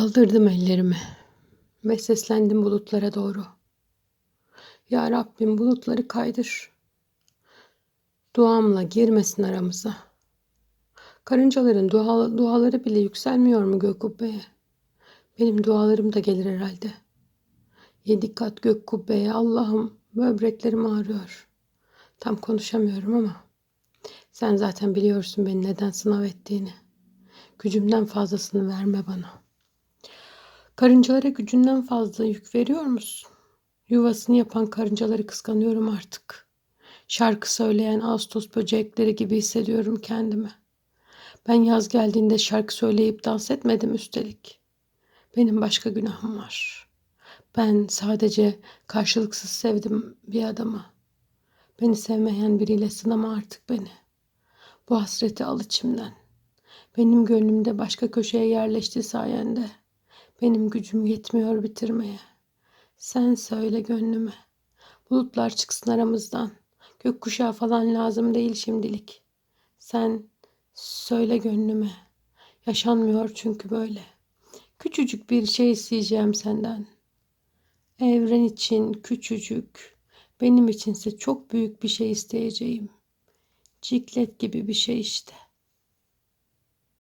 Kaldırdım ellerimi ve seslendim bulutlara doğru. Ya Rabbim bulutları kaydır. Duamla girmesin aramıza. Karıncaların dua, duaları bile yükselmiyor mu gök kubbeye? Benim dualarım da gelir herhalde. Yedi kat gök kubbeye Allah'ım böbreklerim ağrıyor. Tam konuşamıyorum ama sen zaten biliyorsun beni neden sınav ettiğini. Gücümden fazlasını verme bana. Karıncalara gücünden fazla yük veriyor musun? Yuvasını yapan karıncaları kıskanıyorum artık. Şarkı söyleyen Ağustos böcekleri gibi hissediyorum kendimi. Ben yaz geldiğinde şarkı söyleyip dans etmedim üstelik. Benim başka günahım var. Ben sadece karşılıksız sevdim bir adamı. Beni sevmeyen biriyle sınama artık beni. Bu hasreti al içimden. Benim gönlümde başka köşeye yerleşti sayende. Benim gücüm yetmiyor bitirmeye. Sen söyle gönlüme. Bulutlar çıksın aramızdan. Gökkuşağı falan lazım değil şimdilik. Sen söyle gönlüme. Yaşanmıyor çünkü böyle. Küçücük bir şey isteyeceğim senden. Evren için küçücük, benim içinse çok büyük bir şey isteyeceğim. Ciklet gibi bir şey işte.